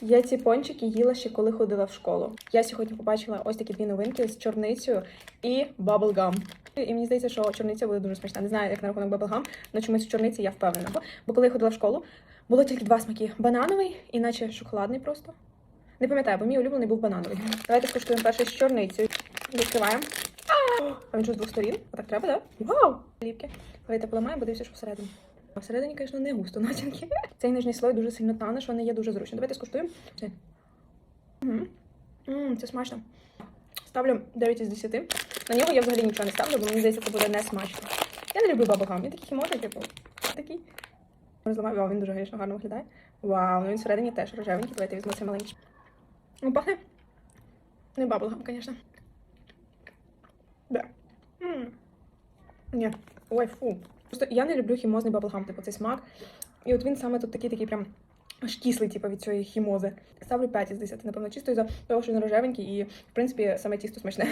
Я ці пончики їла ще коли ходила в школу. Я сьогодні побачила ось такі дві новинки з чорницею і баблгам. І мені здається, що чорниця буде дуже смачна. Не знаю, як на рахунок баблгам, але чомусь чорниці я впевнена. Бо- Бо коли я ходила в школу, було тільки два смаки: банановий і наче шоколадний просто. Не пам'ятаю, бо мій улюблений був банановий. Давайте скуштуємо перший з чорницею. Відкриваємо. А він що з двох сторін? А так треба, так? Вау! Ліпки. Давайте поламаємо, подивимося, що всередині. А всередині, звісно, не густо начинки. Цей нижній слой дуже сильно тане, що не є дуже зручно. Давайте скуштуємо. Мгм. Це смачно. Ставлю 9 із 10. На нього я взагалі нічого не ставлю, бо мені здається, це буде не смачно. Я не люблю бабагам. Він такий хімотний, типу. Такий. Розламаю. Вау, він дуже грішно гарно виглядає. Вау, ну він всередині теж рожевенький. Давайте візьму цей маленький. Ну, пахне. Не баблгам, звісно. Да. Ні. Ой, фу. Просто я не люблю хімозний баблгам, типу цей смак. І от він саме тут такий такий прям аж кислий, типу, від цієї хімози. Ставлю 5 із 10, напевно, чисто із-за того, що він рожевенький і, в принципі, саме тісто смачне.